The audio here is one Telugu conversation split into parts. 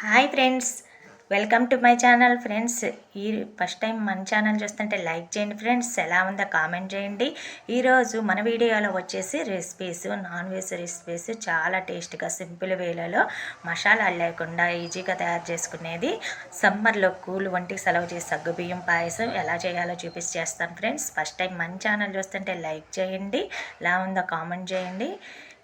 Hi friends welcome to my channel friends. ఈ ఫస్ట్ టైం మన ఛానల్ చూస్తుంటే లైక్ చేయండి ఫ్రెండ్స్ ఎలా ఉందో కామెంట్ చేయండి. ఈరోజు మన వీడియోలో వచ్చేసి రెసిపీస్ నాన్ వెజ్ రెసిపీస్ చాలా టేస్ట్గా సింపుల్ వేలలో మసాలాలు లేకుండా ఈజీగా తయారు చేసుకునేది. సమ్మర్లో కూల్ వంటికి సెలవు చేసి సగ్గుబియ్యం పాయసం ఎలా చేయాలో చూపించి చేస్తాను ఫ్రెండ్స్. ఫస్ట్ టైం మన ఛానల్ చూస్తుంటే లైక్ చేయండి ఎలా ఉందో కామెంట్ చేయండి.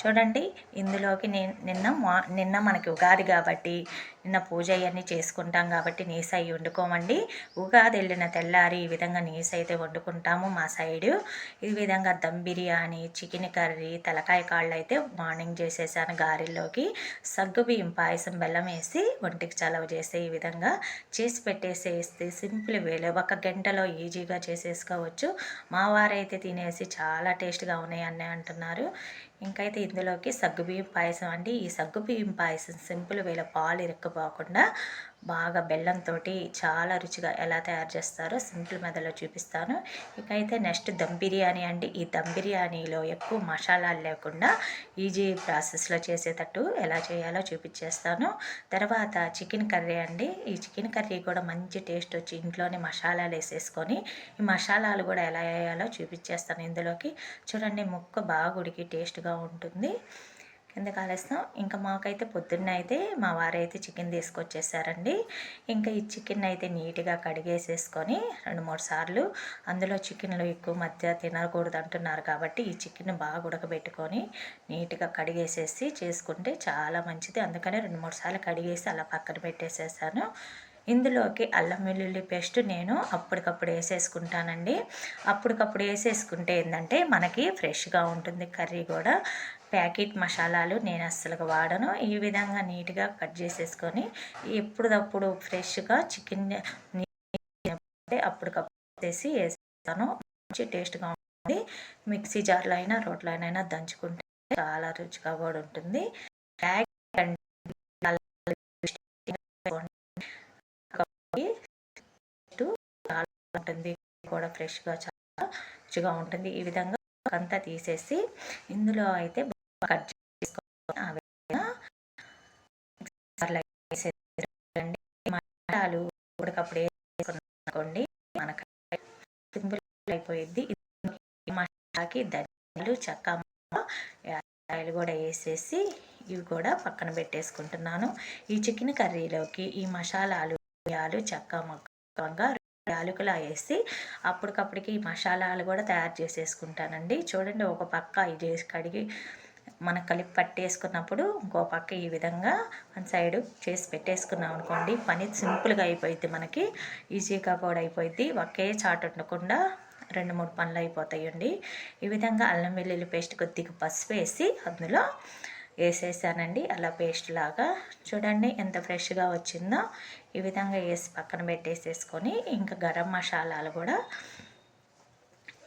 చూడండి ఇందులోకి నేను నిన్న మా నిన్న మనకి ఉగాది కాబట్టి నిన్న పూజ అవన్నీ చేసుకుంటాం కాబట్టి నీస్ అవి వండుకోమండి. ఉగాది వెళ్ళిన తెల్లారి ఈ విధంగా నీస్ అయితే వండుకుంటాము మా సైడు. ఈ విధంగా దమ్ బిర్యానీ చికెన్ కర్రీ తలకాయ కాళ్ళు అయితే మార్నింగ్ చేసేసాను గారెల్లోకి. సగ్గు బియ్యం పాయసం బెల్లం వేసి ఒంటికి చలవ చేసే ఈ విధంగా చేసి పెట్టేసేస్తే సింపుల్ వేలో ఒక గంటలో ఈజీగా చేసేసుకోవచ్చు. మా వారైతే తినేసి చాలా టేస్ట్గా ఉన్నాయి అని అంటున్నారు. ఇంకైతే ఇందులోకి సగ్గుబియ్యం పాయసం అండి. ఈ సగ్గుబియ్యం పాయసం సింపుల్ వేల పాలు ఇరక్కపోకుండా బాగా బెల్లంతో చాలా రుచిగా ఎలా తయారు చేస్తారో సింపుల్ మెథడ్లో చూపిస్తాను. ఇకైతే నెక్స్ట్ దమ్ బిర్యానీ అండి. ఈ దమ్ బిర్యానీలో ఎక్కువ మసాలాలు లేకుండా ఈజీ ప్రాసెస్లో చేసేటట్టు ఎలా చేయాలో చూపించేస్తాను. తర్వాత చికెన్ కర్రీ అండి. ఈ చికెన్ కర్రీ కూడా మంచి టేస్ట్ వచ్చి ఇంట్లోనే మసాలాలు వేసేసుకొని ఈ మసాలాలు కూడా ఎలా వేయాలో చూపించేస్తాను ఇందులోకి. చూడండి ముక్క బాగా ఉడికి టేస్ట్గా ఉంటుంది. ఎందుకు ఆలస్యం ఇంకా మాకైతే పొద్దున్న అయితే మా వారైతే చికెన్ తీసుకొచ్చేసారండి. ఇంకా ఈ చికెన్ అయితే నీట్గా కడిగేసేసుకొని రెండు మూడు సార్లు అందులో చికెన్లు ఎక్కువ మధ్య తినకూడదు అంటున్నారు కాబట్టి ఈ చికెన్ బాగా ఉడకబెట్టుకొని నీట్గా కడిగేసేసి చేసుకుంటే చాలా మంచిది. అందుకనే రెండు మూడు సార్లు కడిగేసి అలా పక్కన పెట్టేసేసాను. ఇందులోకి అల్లం వెల్లుల్లి పేస్ట్ నేను అప్పటికప్పుడు వేసేసుకుంటానండి. అప్పటికప్పుడు వేసేసుకుంటే ఏంటంటే మనకి ఫ్రెష్గా ఉంటుంది కర్రీ కూడా. ప్యాకెట్ మసాలాలు నేను అస్సలు వాడను. ఈ విధంగా నీట్గా కట్ చేసేసుకొని ఎప్పుడప్పుడు ఫ్రెష్గా చికెన్ అప్పటికప్పుడు వేసి వేస్తాను. మంచి టేస్ట్గా ఉంటుంది. మిక్సీ జార్లో అయినా రోట్లో అయినా దంచుకుంటే చాలా రుచిగా కూడా ఉంటుంది. ఉంటుంది. కూడా ఫ్రెష్గా చాలా రుచిగా ఉంటుంది. ఈ విధంగా అంతా తీసేసి ఇందులో అయితే కట్ చేసుకోవాలి. ఆ విధంగా మసాలాలు ఉడకప్పుడు వేసుకున్నాకోండి మనకు సింపుల్ అయిపోయింది మసాలాకి ధనియాలు చెక్క యాలకాయలు కూడా వేసేసి ఇవి కూడా పక్కన పెట్టేసుకుంటున్నాను. ఈ చికెన్ కర్రీలోకి ఈ మసాలాలు చెక్క మొక్కగా యాలకులు వేసి అప్పటికప్పటికి ఈ మసాలాలు కూడా తయారు చేసేసుకుంటానండి. చూడండి ఒక పక్క ఇది కడిగి మన కలిపి పట్టేసుకున్నప్పుడు ఇంకో పక్క ఈ విధంగా మన సైడు చేసి పెట్టేసుకున్నాం అనుకోండి. పని సింపుల్గా అయిపోయింది మనకి. ఈజీగా కూడా అయిపోయింది ఒకే చాట్ ఉండకుండా రెండు మూడు పనులు అయిపోతాయండి. ఈ విధంగా అల్లం వెల్లుల్లి పేస్ట్ కొద్దిగా పసుపు వేసి అందులో వేసేసానండి. అలా పేస్ట్ లాగా. చూడండి ఎంత ఫ్రెష్గా వచ్చిందో. ఈ విధంగా వేసి పక్కన పెట్టేసేసుకొని ఇంకా గరం మసాలాలు కూడా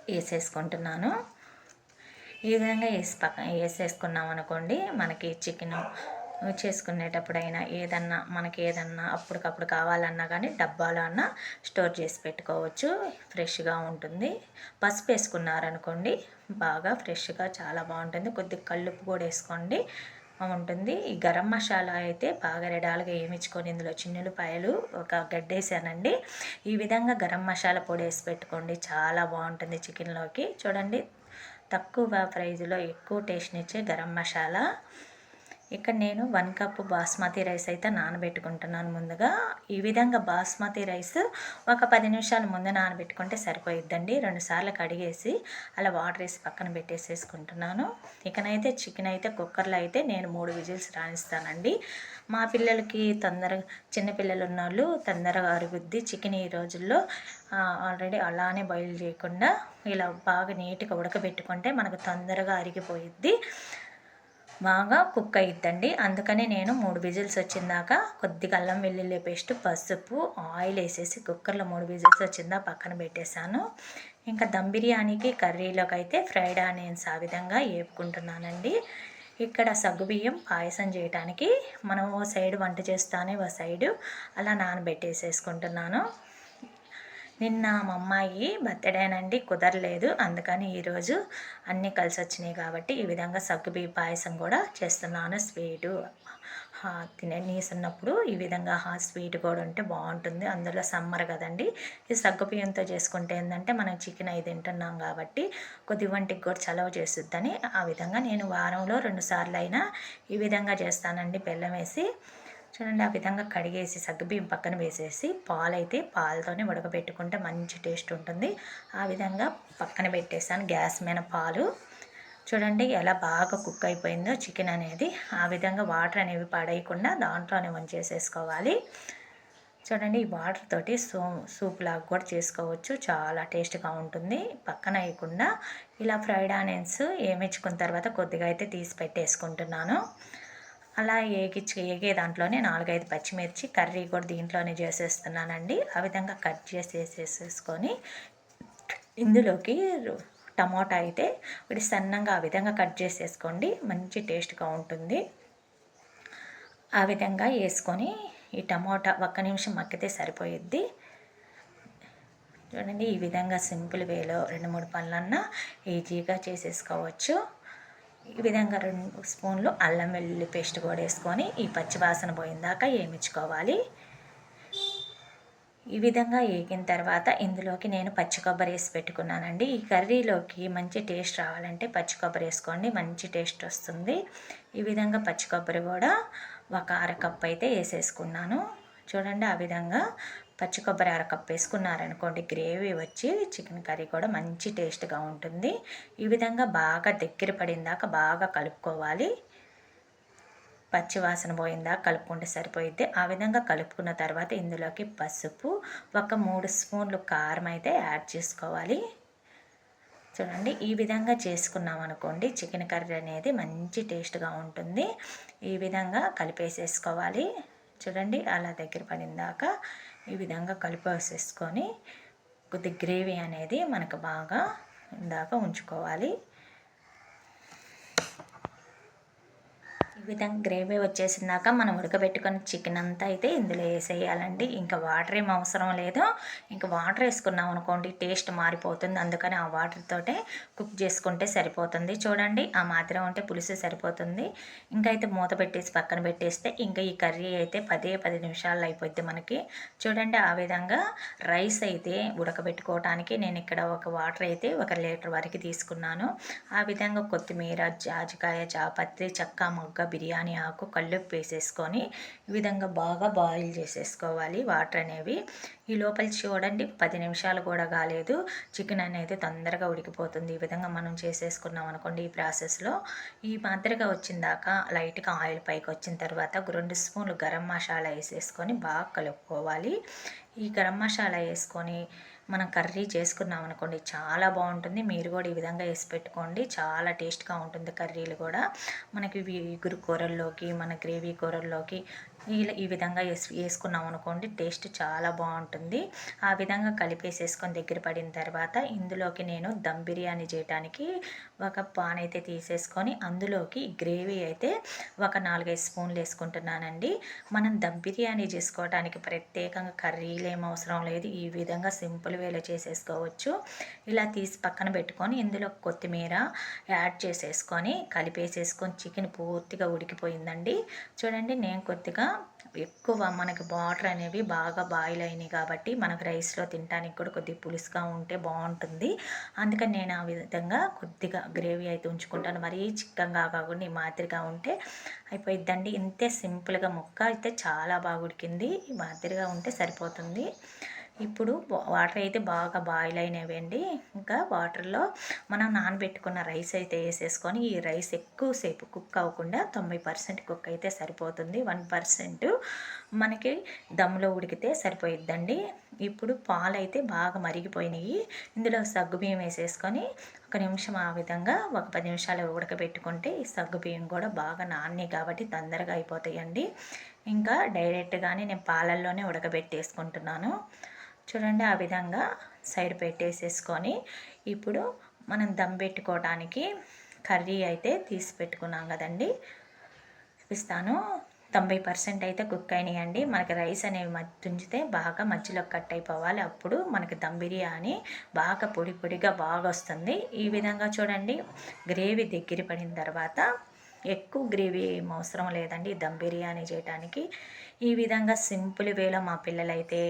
వేసేసుకుంటున్నాను. ఈ విధంగా వేసి పక్క వేసేసుకున్నాం అనుకోండి మనకి చికెన్ చేసుకునేటప్పుడైనా ఏదన్నా మనకి ఏదన్నా అప్పటికప్పుడు కావాలన్నా కానీ డబ్బాలో అన్నా స్టోర్ చేసి పెట్టుకోవచ్చు. ఫ్రెష్గా ఉంటుంది. పసుపు వేసుకున్నారనుకోండి బాగా ఫ్రెష్గా చాలా బాగుంటుంది. కొద్దిగా కల్లుపు కూడా వేసుకోండి ఉంటుంది ఈ గరం మసాలా అయితే బాగా రెడాలుగా ఏమిచ్చుకొని ఇందులో చిన్నులపాయలు ఒక గడ్డేసానండి. ఈ విధంగా గరం మసాలా పొడి వేసి పెట్టుకోండి చాలా బాగుంటుంది చికెన్లోకి. చూడండి తక్కువ ప్రైజ్లో ఎక్కువ టేస్ట్నిచ్చే గరం మసాలా ఇక్కడ నేను వన్ కప్ బాస్మతి రైస్ అయితే నానబెట్టుకుంటున్నాను ముందుగా. ఈ విధంగా బాస్మతి రైస్ ఒక పది నిమిషాలు ముందు నానబెట్టుకుంటే సరిపోయిద్దండి. రెండుసార్లు కడిగేసి అలా వాటర్ వేసి పక్కన పెట్టేసేసుకుంటున్నాను. ఇకనైతే చికెన్ అయితే కుక్కర్లో అయితే నేను మూడు విజిల్స్ రాణిస్తానండి మా పిల్లలకి తొందరగా చిన్నపిల్లలు ఉన్న వాళ్ళు తొందరగా అరుగుద్ది. చికెన్ ఈ రోజుల్లో ఆల్రెడీ అలానే బాయిల్ చేయకుండా ఇలా బాగా నీట్గా ఉడకబెట్టుకుంటే మనకు తొందరగా అరిగిపోయిద్ది. బాగా కుక్ అయిద్దండి. అందుకని నేను మూడు విజిల్స్ వచ్చిందాక కొద్దిగా అల్లం వెల్లుల్లి పేస్ట్ పసుపు ఆయిల్ వేసేసి కుక్కర్లో మూడు విజిల్స్ వచ్చిందా పక్కన పెట్టేశాను. ఇంకా దమ్ బిర్యానీకి కర్రీలోకి అయితే ఫ్రైడ్ ఆనియన్స్ ఆ విధంగా వేపుకుంటున్నానండి. ఇక్కడ సగ్గుబియ్యం పాయసం చేయడానికి మనం ఓ సైడ్ వంట చేస్తానే ఓ సైడు అలా నానబెట్టేసేసుకుంటున్నాను. నిన్న మా అమ్మాయి బర్త్డేనండి కుదరలేదు. అందుకని ఈరోజు అన్నీ కలిసి వచ్చినాయి కాబట్టి ఈ విధంగా సగ్గుబియ్య పాయసం కూడా చేస్తున్నాను. స్వీటు హా- తినే నీసున్నప్పుడు ఈ విధంగా హా స్వీట్ కూడా ఉంటే బాగుంటుంది. అందులో సమ్మర్ కదండి. ఈ సగ్గుబియ్యంతో చేసుకుంటే ఏంటంటే మనం చికెన్ అవి తింటున్నాం కాబట్టి కొద్ది వంటికి కూడా చలవ చేస్తుందని ఆ విధంగా నేను వారంలో రెండు సార్లు అయినా ఈ విధంగా చేస్తానండి. బెల్లం వేసి చూడండి ఆ విధంగా కడిగేసి సగ్గుబియ్యం పక్కన వేసేసి పాలైతే పాలతోనే ఉడకబెట్టుకుంటే మంచి టేస్ట్ ఉంటుంది. ఆ విధంగా పక్కన పెట్టేసాను గ్యాస్ మీద పాలు. చూడండి ఎలా బాగా కుక్ అయిపోయిందో చికెన్ అనేది. ఆ విధంగా వాటర్ అనేవి పడేయకుండా దాంట్లోనే వంచేసేసుకోవాలి. చూడండి ఈ వాటర్ తోటి సూ సూప్ లాగా కూడా చేసుకోవచ్చు. చాలా టేస్ట్గా ఉంటుంది. పక్కన వేయకుండా ఇలా ఫ్రైడ్ ఆనియన్స్ ఏమిచ్చుకున్న తర్వాత కొద్దిగా అయితే తీసి పెట్టేసుకుంటున్నాను. అలా ఏగిచ్చి ఏగే దాంట్లోనే నాలుగైదు పచ్చిమిర్చి కర్రీ కూడా దీంట్లోనే చేసేస్తున్నానండి. ఆ విధంగా కట్ చేసేసేసుకొని ఇందులోకి టమాటా అయితే ఒకటి సన్నంగా ఆ విధంగా కట్ చేసేసుకోండి. మంచి టేస్ట్గా ఉంటుంది. ఆ విధంగా వేసుకొని ఈ టమాటా ఒక్క నిమిషం మక్కితే సరిపోయిద్ది. చూడండి ఈ విధంగా సింపుల్ వేలో రెండు మూడు పనులన్నా ఈజీగా చేసేసుకోవచ్చు. ఈ విధంగా రెండు స్పూన్లు అల్లం వెల్లుల్లి పేస్ట్ కూడా వేసుకొని ఈ పచ్చి వాసన పోయిందాక వేయించుకోవాలి ఈ విధంగా వేగిన తర్వాత ఇందులోకి నేను పచ్చి కొబ్బరి వేసి పెట్టుకున్నానండి. ఈ కర్రీలోకి మంచి టేస్ట్ రావాలంటే పచ్చి కొబ్బరి వేసుకోండి మంచి టేస్ట్ వస్తుంది. ఈ విధంగా పచ్చి కొబ్బరి కూడా ఒక అరకప్పు అయితే వేసేసుకున్నాను. చూడండి ఆ విధంగా పచ్చి కొబ్బరి అరకప్పు వేసుకున్నారనుకోండి గ్రేవీ వచ్చి చికెన్ కర్రీ కూడా మంచి టేస్ట్గా ఉంటుంది. ఈ విధంగా బాగా దగ్గర పడిందాక బాగా కలుపుకోవాలి. పచ్చి వాసన పోయిందా కలుపుకుంటే సరిపోయిద్ది. ఆ విధంగా కలుపుకున్న తర్వాత ఇందులోకి పసుపు ఒక మూడు స్పూన్లు కారం అయితే యాడ్ చేసుకోవాలి. చూడండి ఈ విధంగా చేసుకున్నాం అనుకోండి చికెన్ కర్రీ అనేది మంచి టేస్ట్గా ఉంటుంది. ఈ విధంగా కలిపేసేసుకోవాలి. చూడండి అలా దగ్గర పడిందాక ఈ విధంగా కలిపేసేసుకొని కొద్ది గ్రేవీ అనేది మనకు బాగా ఇందాక ఉంచుకోవాలి. ఈ విధంగా గ్రేవీ వచ్చేసినాక మనం ఉడకబెట్టుకున్న చికెన్ అంతా అయితే ఇందులో వేసేయాలండి. ఇంకా వాటర్ ఏం అవసరం లేదు. ఇంకా వాటర్ వేసుకున్నాం అనుకోండి టేస్ట్ మారిపోతుంది. అందుకని ఆ వాటర్ తోటే కుక్ చేసుకుంటే సరిపోతుంది. చూడండి ఆ మాత్రం ఉంటే పులుసు సరిపోతుంది. ఇంకా అయితే మూత పెట్టేసి పక్కన పెట్టేస్తే ఇంకా ఈ కర్రీ అయితే పదే పది నిమిషాలు అయిపోద్ది మనకి. చూడండి ఆ విధంగా రైస్ అయితే ఉడకబెట్టుకోవటానికి నేను ఇక్కడ ఒక వాటర్ అయితే ఒక లీటర్ వరకు తీసుకున్నాను. ఆ విధంగా కొత్తిమీర జాజికాయ జాపత్రి చెక్క మొగ్గ బిర్యానీ ఆకు కల్లుప్పు వేసేసుకొని ఈ విధంగా బాగా బాయిల్ చేసేసుకోవాలి వాటర్ అనేవి. ఈ లోపల చూడండి పది నిమిషాలు కూడా కాలేదు. చికెన్ అనేది తొందరగా ఉడికిపోతుంది. ఈ విధంగా మనం చేసేసుకున్నాం అనుకోండి ఈ ప్రాసెస్లో. ఈ మాదిరిగా వచ్చిందాక లైట్గా ఆయిల్ పైకి వచ్చిన తర్వాత రెండు స్పూన్లు గరం మసాలా వేసేసుకొని బాగా కలుపుకోవాలి. ఈ గరం మసాలా వేసుకొని మనం కర్రీ చేసుకున్నాం అనుకోండి చాలా బాగుంటుంది. మీరు కూడా ఈ విధంగా వేసి పెట్టుకోండి. చాలా టేస్ట్గా ఉంటుంది కర్రీలు కూడా. మనకి ఇగురు కూరల్లోకి మన గ్రేవీ కూరల్లోకి ఇలా ఈ విధంగా వేసి వేసుకున్నాం అనుకోండి టేస్ట్ చాలా బాగుంటుంది. ఆ విధంగా కలిపేసేసుకొని దగ్గర పడిన తర్వాత ఇందులోకి నేను దమ్ బిర్యానీ చేయడానికి ఒక పాన్ అయితే తీసేసుకొని అందులోకి గ్రేవీ అయితే ఒక నాలుగైదు స్పూన్లు వేసుకుంటున్నానండి. మనం దమ్ బిర్యానీ చేసుకోవడానికి ప్రత్యేకంగా కర్రీలు ఏం అవసరం లేదు. ఈ విధంగా సింపుల్ వేలో చేసేసుకోవచ్చు. ఇలా తీసి పక్కన పెట్టుకొని ఇందులో కొత్తిమీర యాడ్ చేసేసుకొని కలిపేసేసుకొని చికెన్ పూర్తిగా ఉడికిపోయిందండి. చూడండి నేను కొద్దిగా ఎక్కువ మనకి వాటర్ అనేవి బాగా బాయిల్ అయినాయి కాబట్టి మనకు రైస్లో తినడానికి కూడా కొద్దిగా పులుసుగా ఉంటే బాగుంటుంది. అందుకని నేను ఆ విధంగా కొద్దిగా గ్రేవీ అయితే ఉంచుకుంటాను. మరీ చిక్కగా కాకుండా ఈ మాదిరిగా ఉంటే అయిపోయిద్దండి. ఇంతే సింపుల్గా ముక్క అయితే చాలా బాగా ఉడికింది. ఈ మాదిరిగా ఉంటే సరిపోతుంది. ఇప్పుడు వాటర్ అయితే బాగా బాయిల్ అయినవండి. ఇంకా వాటర్లో మనం నానబెట్టుకున్న రైస్ అయితే వేసేసుకొని ఈ రైస్ ఎక్కువసేపు కుక్ అవ్వకుండా తొంభై పర్సెంట్ కుక్ అయితే సరిపోతుంది. వన్ పర్సెంట్ మనకి దమ్లో ఉడికితే సరిపోయిద్దండి. ఇప్పుడు పాలు అయితే బాగా మరిగిపోయినాయి. ఇందులో సగ్గుబియ్యం వేసేసుకొని ఒక నిమిషం ఆ విధంగా ఒక పది నిమిషాలు ఉడకబెట్టుకుంటే ఈ సగ్గుబియ్యం కూడా బాగా నాన్ని కాబట్టి తొందరగా అయిపోతాయండి. ఇంకా డైరెక్ట్గానే నేను పాలల్లోనే ఉడకబెట్టేసుకుంటున్నాను. చూడండి ఆ విధంగా సైడ్ పెట్టేసేసుకొని ఇప్పుడు మనం దమ్ పెట్టుకోవడానికి కర్రీ అయితే తీసి పెట్టుకున్నాం కదండి. చూపిస్తాను. తొంభై పర్సెంట్ అయితే కుక్ అయినాయండి. మనకి రైస్ అనేవి తుంచితే బాగా మధ్యలో కట్ అయిపోవాలి. అప్పుడు మనకి దమ్ బిర్యానీ బాగా పొడి పొడిగా బాగా వస్తుంది ఈ విధంగా చూడండి. గ్రేవీ దగ్గర పడిన తర్వాత ఎక్కువ గ్రేవీ ఏం అవసరం లేదండి. దమ్ బిర్యానీ చేయడానికి ఈ విధంగా సింపుల్ వేలో మా పిల్లలైతే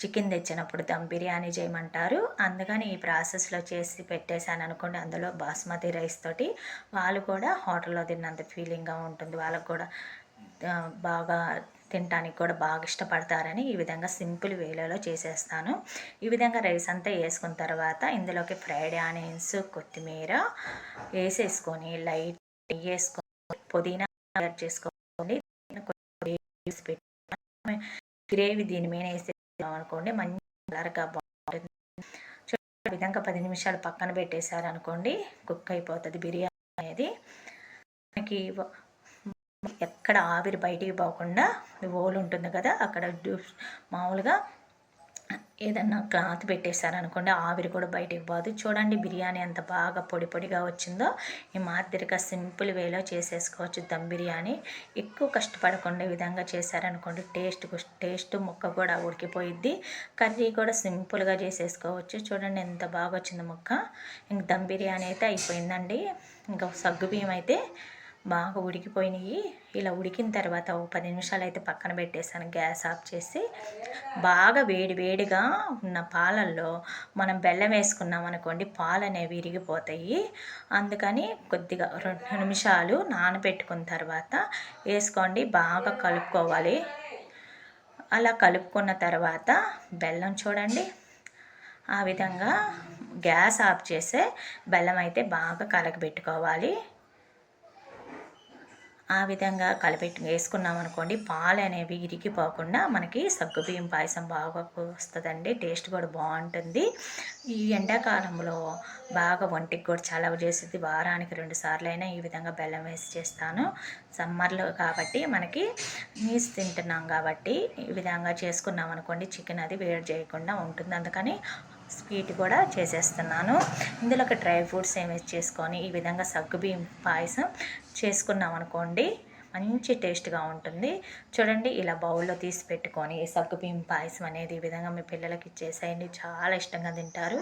చికెన్ తెచ్చినప్పుడు దమ్ బిర్యానీ చేయమంటారు. అందుకని ఈ ప్రాసెస్లో చేసి పెట్టేశాను అనుకోండి అందులో బాస్మతి రైస్ తోటి వాళ్ళు కూడా హోటల్లో తిన్నంత ఫీలింగ్గా ఉంటుంది. వాళ్ళకు కూడా బాగా తినడానికి కూడా బాగా ఇష్టపడతారని ఈ విధంగా సింపుల్ వేలలో చేసేస్తాను. ఈ విధంగా రైస్ అంతా వేసుకున్న తర్వాత ఇందులోకి ఫ్రైడ్ ఆనియన్స్ కొత్తిమీర వేసేసుకొని లైట్ వేసుకొని పుదీనా యాడ్ చేసుకోండి. గ్రేవీ దీని మీద వేసేసాం అనుకోండి. మంచి కలర్గా బాగుంటుంది. విధంగా పది నిమిషాలు పక్కన పెట్టేశారు అనుకోండి కుక్ అయిపోతుంది బిర్యానీ అనేది. మనకి ఎక్కడ ఆవిరి బయటికి పోకుండా ఓలు ఉంటుంది కదా అక్కడ మామూలుగా ఏదన్నా క్లాత్ పెట్టేశారనుకోండి ఆవిరి కూడా బయటికి పోదు. చూడండి బిర్యానీ ఎంత బాగా పొడి పొడిగా వచ్చిందో. ఈ మాదిరిగా సింపుల్ వేలో చేసేసుకోవచ్చు దమ్ బిర్యానీ. ఎక్కువ కష్టపడకుండా విధంగా చేశారనుకోండి టేస్ట్ టేస్ట్ ముక్క కూడా ఉడికిపోయిద్ది. కర్రీ కూడా సింపుల్గా చేసేసుకోవచ్చు. చూడండి ఎంత బాగా వచ్చింది ముక్క. ఇంక దమ్ బిర్యానీ అయితే అయిపోయిందండి. ఇంకా సగ్గు బియ్యం అయితే బాగా ఉడికిపోయినాయి. ఇలా ఉడికిన తర్వాత ఓ పది నిమిషాలు అయితే పక్కన పెట్టేసాను గ్యాస్ ఆఫ్ చేసి బాగా వేడి వేడిగా ఉన్న పాలల్లో మనం బెల్లం వేసుకున్నాం అనుకోండి పాలు అనేవి విరిగిపోతాయి. అందుకని కొద్దిగా రెండు నిమిషాలు నానబెట్టుకున్న తర్వాత వేసుకోండి బాగా కలుపుకోవాలి. అలా కలుపుకున్న తర్వాత బెల్లం చూడండి ఆ విధంగా గ్యాస్ ఆఫ్ చేసే బెల్లం అయితే బాగా కలగబెట్టుకోవాలి ఆ విధంగా కలిపెట్టి వేసుకున్నాం అనుకోండి పాలు అనేవి ఇరిగిపోకుండా మనకి సగ్గుబియ్యం పాయసం బాగా వస్తుందండి. టేస్ట్ కూడా బాగుంటుంది. ఈ ఎండాకాలంలో బాగా ఒంటికి కూడా చలవ చేసేది వారానికి రెండు సార్లు అయినా ఈ విధంగా బెల్లం వేసి చేస్తాను. సమ్మర్లో కాబట్టి మనకి నీసు తింటున్నాం కాబట్టి ఈ విధంగా చేసుకున్నాం అనుకోండి చికెన్ అది వేడి చేయకుండా ఉంటుంది. అందుకని స్వీట్ కూడా చేసేస్తున్నాను. ఇందులో ఒక డ్రై ఫ్రూట్స్ ఏమి చేసుకొని ఈ విధంగా సగ్గుబియ్యం పాయసం చేసుకున్నాం అనుకోండి మంచి టేస్ట్గా ఉంటుంది. చూడండి ఇలా బౌల్లో తీసి పెట్టుకొని సగ్గుబియ్యం పాయసం అనేది ఈ విధంగా మీ పిల్లలకి ఇచ్చేసేయండి చాలా ఇష్టంగా తింటారు.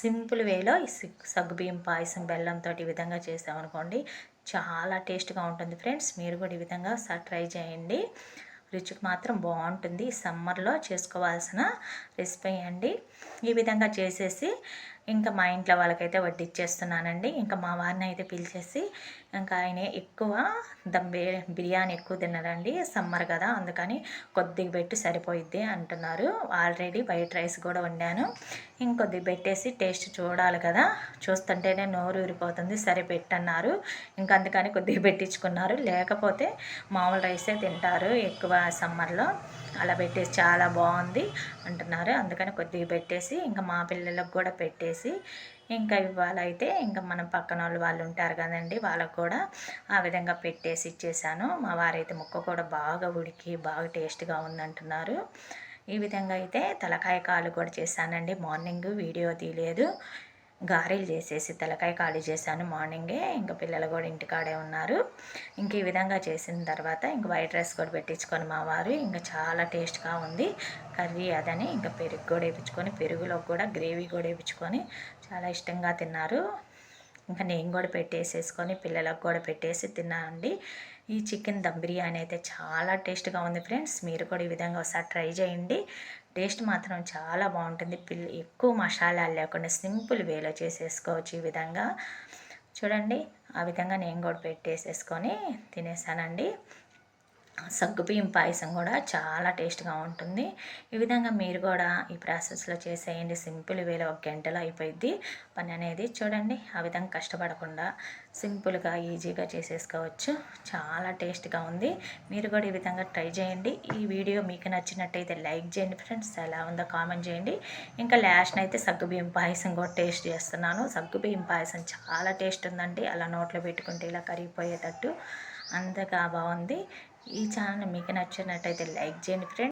సింపుల్ వేలో ఈ సగ్గుబియ్యం పాయసం బెల్లంతో ఈ విధంగా చేసామనుకోండి చాలా టేస్ట్గా ఉంటుంది. ఫ్రెండ్స్ మీరు కూడా ఈ విధంగా ట్రై చేయండి. రుచికి మాత్రం బాగుంటుంది. సమ్మర్లో చేసుకోవాల్సిన రెసిపీ అండి. ఈ విధంగా చేసేసి ఇంకా మా ఇంట్లో వాళ్ళకైతే వడ్డిచ్చేస్తున్నానండి. ఇంకా మా వారిని అయితే పిలిచేసి ఇంకా ఆయన ఎక్కువ దమ్ బిర్యానీ ఎక్కువ తినరండి. సమ్మర్ కదా అందుకని కొద్దిగా పెట్టి సరిపోయిద్ది అంటున్నారు. ఆల్రెడీ వైట్ రైస్ కూడా వండాను. ఇంకొద్దిగా పెట్టేసి టేస్ట్ చూడాలి కదా. చూస్తుంటేనే నోరు ఊరిపోతుంది. సరే పెట్టన్నారు. ఇంకా అందుకని కొద్దిగా పెట్టించుకున్నారు. లేకపోతే మామూలు రైసే తింటారు ఎక్కువ సమ్మర్లో అలా పెట్టేసి చాలా బాగుంది అంటున్నారు. అందుకని కొద్దిగా పెట్టేసి ఇంకా మా పిల్లలకు కూడా పెట్టేసి ఇంకా ఇవాళైతే ఇంకా మనం పక్కన వాళ్ళు వాళ్ళు ఉంటారు కదండి వాళ్ళకు కూడా ఆ విధంగా పెట్టేసి ఇచ్చేసాను. మా వారైతే ముక్క కూడా బాగా ఉడికి బాగా టేస్ట్గా ఉందంటున్నారు. ఈ విధంగా అయితే తలకాయ కాలు కూడా చేశానండి. మార్నింగ్ వీడియో తీయలేదు. గారెలు చేసేసి తలకాయ ఖాళీ చేశాను మార్నింగే. ఇంకా పిల్లలు కూడా ఇంటికాడే ఉన్నారు. ఇంక ఈ విధంగా చేసిన తర్వాత ఇంక వైట్ రైస్ కూడా పెట్టించుకొని మా వారు ఇంకా చాలా టేస్ట్గా ఉంది. కర్రీ అదని ఇంకా పెరుగు కూడా వేయించుకొని పెరుగులో కూడా గ్రేవీ కూడా వేయించుకొని చాలా ఇష్టంగా తిన్నారు. ఇంకా నేను కూడా పెట్టేసేసుకొని పిల్లలకు కూడా పెట్టేసి తిన్నానండి ఈ చికెన్ దమ్ బిర్యానీ అయితే చాలా టేస్ట్గా ఉంది ఫ్రెండ్స్. మీరు కూడా ఈ విధంగా ఒకసారి ట్రై చేయండి. టేస్ట్ మాత్రం చాలా బాగుంటుంది. పిల్ల ఎక్కువ మసాలాలు లేకుండా సింపుల్ వేలో చేసేసుకోవచ్చు ఈ విధంగా. చూడండి ఆ విధంగా నేను కూడా పెట్టేసేసుకొని తినేసానండి. సగ్గుబియ్యం పాయసం కూడా చాలా టేస్ట్గా ఉంటుంది. ఈ విధంగా మీరు కూడా ఈ ప్రాసెస్లో చేసేయండి. సింపుల్ వేలో ఒక గంటలో అయిపోయింది పని అనేది చూడండి ఆ విధంగా కష్టపడకుండా సింపుల్గా ఈజీగా చేసేసుకోవచ్చు. చాలా టేస్ట్గా ఉంది. మీరు కూడా ఈ విధంగా ట్రై చేయండి. ఈ వీడియో మీకు నచ్చినట్టయితే లైక్ చేయండి ఫ్రెండ్స్. ఎలా ఉందో కామెంట్ చేయండి. ఇంకా లాస్ట్ అయితే సగ్గుబియ్యం పాయసం కూడా టేస్ట్ చేస్తున్నాను. సగ్గుబియ్యం పాయసం చాలా టేస్ట్ ఉందండి. అలా నోట్లో పెట్టుకుంటే ఇలా కరిగిపోయేటట్టు. అంతగా బాగుంది. ఈ ఛానల్ మీకు నచ్చినట్టయితే లైక్ చేయండి ఫ్రెండ్స్